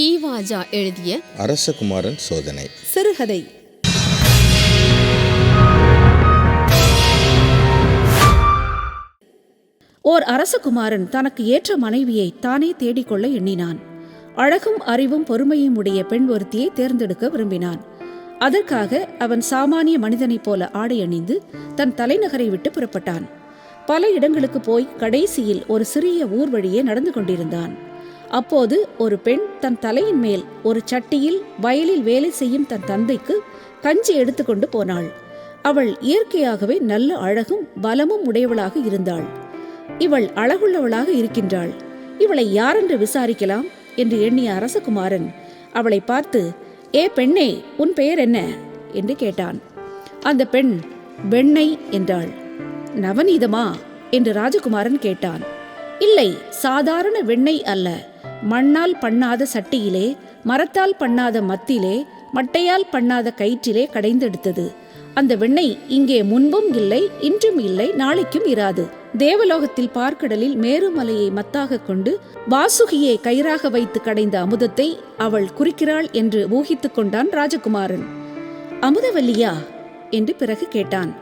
கீவாஜா எழுதிய அரசகுமாரன் சோதனை. சிறுகதை. ஓர் அரசகுமாரன் தனக்கு ஏற்ற மனைவியை தானே தேடிக்கொள்ள எண்ணினான். அழகும் அறிவும் பொறுமையும் உடைய பெண் ஒருத்தியை தேர்ந்தெடுக்க விரும்பினான். அதற்காக அவன் சாமானிய மனிதனைப் போல ஆடை அணிந்து தன் தலைநகரை விட்டு புறப்பட்டான். பல இடங்களுக்கு போய் கடைசியில் ஒரு சிறிய ஊர் வழியே நடந்து கொண்டிருந்தான். அப்போது ஒரு பெண் தன் தலையின் மேல் ஒரு சட்டியில் வயலில் வேலை செய்யும் தன் தந்தைக்கு கஞ்சி எடுத்துக்கொண்டு போனாள். அவள் இயற்கையாகவே நல்ல அழகும் பலமும் உடையவளாக இருந்தாள். இவள் அழகுள்ளவளாக இருக்கின்றாள். இவளை யாரென்று விசாரிக்கலாம்? என்று எண்ணிய அரசகுமாரன் அவளை பார்த்து ஏ பெண்ணே உன் பெயர் என்ன? என்று கேட்டான். அந்த பெண் வெண்ணெய் என்றாள். நவநீதமா? என்று ராஜகுமாரன் கேட்டான். இல்லை சாதாரண வெண்ணெய் அல்ல. மண்ணால் பண்ணாத சட்டியிலே மரத்தால் பண்ணாத மத்திலே மட்டையால் பண்ணாத கயிற்றிலே கடைந்தெடுத்தது. அந்த வெண்ணெய் இங்கே முன்பும் இல்லை இன்றும் இல்லை நாளைக்கும் இராது. தேவலோகத்தில் பார்க்கடலில் மேருமலையை மத்தாக கொண்டு வாசுகியை கயிறாக வைத்து கடைந்த அமுதத்தை அவள் குறிக்கிறாள் என்று ஊகித்துக் கொண்டான் ராஜகுமாரன். அமுதவல்லியா? என்று பிறகு கேட்டான்.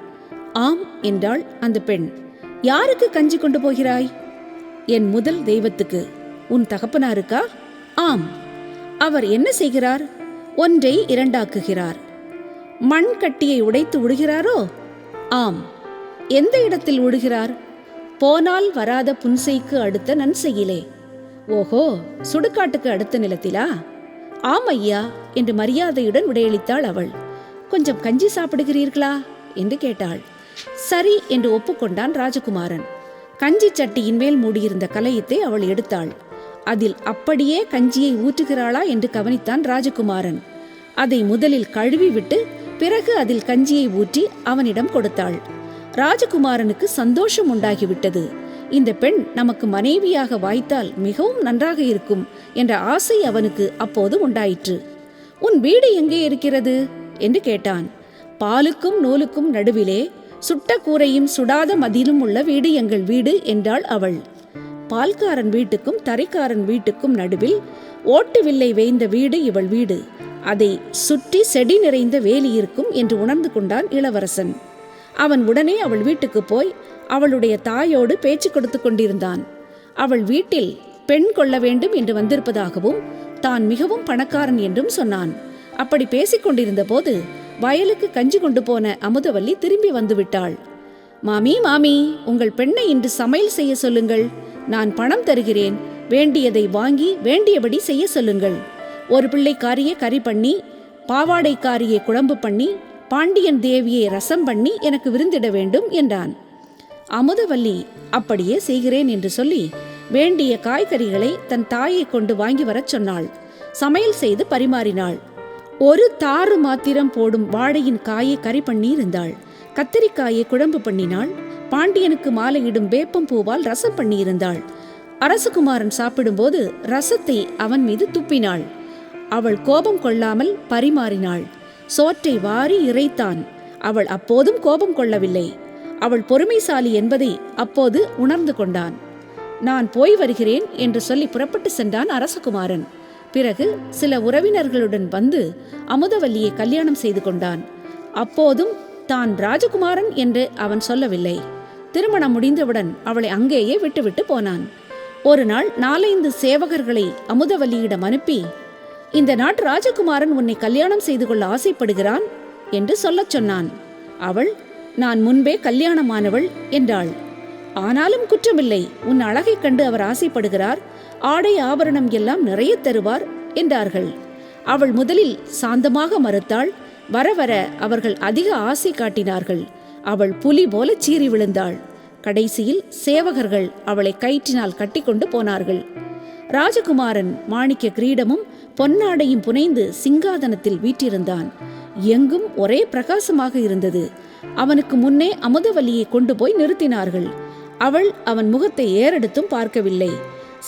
ஆம் என்றாள் அந்த பெண். யாருக்கு கஞ்சி கொண்டு போகிறாய்? என் முதல் தெய்வத்துக்கு. உன் தகப்பனாருக்கா? ஆம். அவர் என்ன செய்கிறார்? ஒன்றை இரண்டாக்குகிறார். மண் கட்டியை உடைத்து விடுகிறாரோ ஆம். எந்த இடத்தில் விடுகிறார் போனால் வராத புன்செய்க்கு அடுத்த நன்செயிலே ஓஹோ சுடுகாட்டுக்கு அடுத்த நிலத்திலா? ஆம் ஐயா என்று மரியாதையுடன் விடையளித்தாள் அவள். கொஞ்சம் கஞ்சி சாப்பிடுகிறீர்களா? என்று கேட்டாள். சரி என்று ஒப்புக்கொண்டான் ராஜகுமாரன். கஞ்சி சட்டியின் மேல் மூடியிருந்த கலையத்தை அவள் எடுத்தாள். அதில் அப்படியே கஞ்சியை ஊற்றுகிறாளா என்று கவனித்தான் ராஜகுமாரன். அதை முதலில் கழுவி விட்டு பிறகு அதில் கஞ்சியை ஊற்றி அவனிடம் கொடுத்தாள். ராஜகுமாரனுக்கு சந்தோஷம் உண்டாகிவிட்டது. இந்த பெண் நமக்கு மனைவியாக வாய்த்தால் மிகவும் நன்றாக இருக்கும் என்ற ஆசை அவனுக்கு அப்போது உண்டாயிற்று. உன் வீடு எங்கே இருக்கிறது? என்று கேட்டான். பாலுக்கும் நூலுக்கும் நடுவிலே சுட்ட கூரையும் சுடாத மதிலும் உள்ள வீடு எங்கள் வீடு என்றாள் அவள். பால்காரன் வீட்டுக்கும் தரைக்காரன் வீட்டுக்கும் நடுவில் ஓட்டு வில்லை வேய்ந்த வீடு இவள் வீடு. அதை சுற்றி செடி நிறைந்த வேலி இருக்கும் என்று உணர்ந்து கொண்டான் இளவரசன். அவன் உடனே அவள் வீட்டுக்கு போய் அவளுடைய தாயோடு பேச்சு கொடுத்து கொண்டிருந்தான். அவள் வீட்டில் பெண் கொள்ள வேண்டும் என்று வந்திருப்பதாகவும் தான் மிகவும் பணக்காரன் என்றும் சொன்னான். அப்படி பேசிக்கொண்டிருந்த போது வயலுக்கு கஞ்சி கொண்டு போன அமுதவல்லி திரும்பி வந்துவிட்டாள் மாமி மாமி உங்கள் பெண்ணை இன்று சமையல் செய்ய சொல்லுங்கள். நான் பணம் தருகிறேன். வேண்டியதை வாங்கி வேண்டியபடி செய்ய சொல்லுங்கள். ஒரு பிள்ளைக்காரிய கறி பண்ணி பாவாடைக்காரியை குழம்பு பண்ணி பாண்டியன் தேவியை ரசம் பண்ணி எனக்கு விருந்திட வேண்டும் என்றான். அமுதவல்லி அப்படியே செய்கிறேன் என்று சொல்லி வேண்டிய காய்கறிகளை தன் தாயை கொண்டு வாங்கி வரச் சொன்னாள். சமையல் செய்து பரிமாறினாள். ஒரு தாறு மாத்திரம் போடும் வாழையின் காயை கறி பண்ணி இருந்தாள் கத்தரிக்காயை குழம்பு பண்ணினாள். பாண்டியனுக்கு மாலையிடும் வேப்பம் பூவால் ரசம் பண்ணியிருந்தாள். அரசகுமாரன் சாப்பிடும்போது ரசத்தை அவன் மீது துப்பினாள். அவள் கோபம் கொள்ளாமல் பரிமாறினாள். சோற்றை வாரி இறைத்தான். அவள் அப்போதும் கோபம் கொள்ளவில்லை. அவள் பொறுமைசாலி என்பதை அப்போது உணர்ந்து கொண்டான். நான் போய் வருகிறேன் என்று சொல்லி புறப்பட்டு சென்றான் அரசகுமாரன். பிறகு சில உறவினர்களுடன் வந்து அமுதவல்லியை கல்யாணம் செய்து கொண்டான். அப்போதும் தான் ராஜகுமாரன் என்று அவன் சொல்லவில்லை. திருமணம் முடிந்தவுடன் அவளை அங்கேயே விட்டுவிட்டு போனான். ஒரு நாள் நாலைந்து சேவகர்களை அமுதவல்லியிடம் அனுப்பி இந்த நாட்டு ராஜகுமாரன் உன்னை கல்யாணம் செய்து கொள்ள ஆசைப்படுகிறான்? என்று சொல்லச் சொன்னான். அவள் நான் முன்பே கல்யாணமானவள் என்றாள். ஆனாலும் குற்றமில்லை உன் அழகைக் கண்டு அவர் ஆசைப்படுகிறார் ஆடை ஆபரணம் எல்லாம் நிறைய தருவார் என்றார்கள். அவள் முதலில் சாந்தமாக மறுத்தாள். வர வர அவர்கள் அதிக ஆசை காட்டினார்கள். அவள் புலி போல சீறி விழுந்தாள். கடைசியில் சேவகர்கள் அவளை கயிற்றினால் கட்டிக்கொண்டு போனார்கள். ராஜகுமாரன் மாணிக்க கிரீடமும் பொன்னாடையும் புனைந்து சிங்காதனத்தில் வீட்டிருந்தான் எங்கும் ஒரே பிரகாசமாக இருந்தது. அவனுக்கு முன்னே அமுதவல்லியை கொண்டு போய் நிறுத்தினார்கள். அவள் அவன் முகத்தை ஏறெடுத்தும் பார்க்கவில்லை.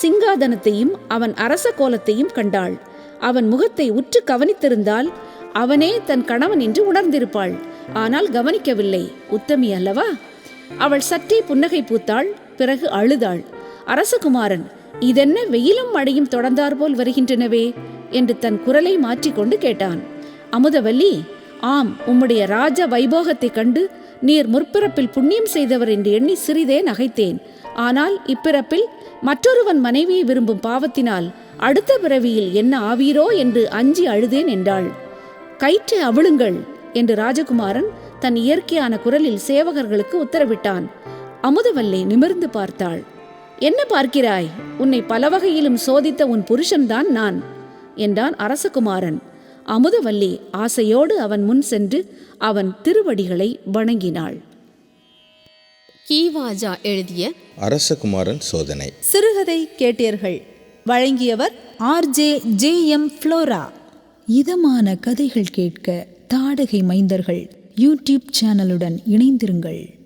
சிங்காதனத்தையும் அவன் அரச கோலத்தையும் கண்டாள். அவன் முகத்தை உற்று கவனித்திருந்தால் அவனே தன் கணவன் என்று உணர்ந்திருப்பாள். ஆனால் கவனிக்கவில்லை. உத்தமி அல்லவா? அவள் சற்றே புன்னகை பூத்தாள் பிறகு அழுதாள். அரசகுமாரன் இதென்ன வெயிலும் மழையும் தொடர்ந்தாற்போல் வருகின்றனவே? என்று தன் குரலை மாற்றிக்கொண்டு கேட்டான். அமுதவல்லி ஆம் உம்முடைய ராஜ வைபோகத்தைக் கண்டு நீர் முற்பிறப்பில் புண்ணியம் செய்தவர் என்று எண்ணி சிறிதே நகைத்தேன். ஆனால் இப்பிறப்பில் மற்றொருவன் மனைவியை விரும்பும் பாவத்தினால் அடுத்த பிறவியில் என்ன ஆவீரோ என்று அஞ்சி அழுதேன் என்றாள். கயிற்றை அவிழுங்கள் என்று ராஜகுமாரன் தன் இயற்கையான குரலில் சேவகர்களுக்கு உத்தரவிட்டான். அமுதவல்லி நிமிர்ந்து பார்த்தாள். என்ன பார்க்கிறாய்? உன்னை பல வகையிலும் சோதித்த உன் புருஷன்தான் நான் என்றான் அரசகுமாரன். அமுதவல்லி ஆசையோடு அவன் முன் சென்று அவன் திருவடிகளை வணங்கினாள். கீவாஜா எழுதிய அரசகுமாரன் சோதனை. சிறுகதை கேட்டீர்கள். வழங்கியவர் ஆர்ஜே ஜே எம் ஃப்ளோரா. இதமான கதைகள் கேட்க தாடகை மைந்தர்கள் யூடியூப் சேனலுடன் இணைந்திருங்கள்.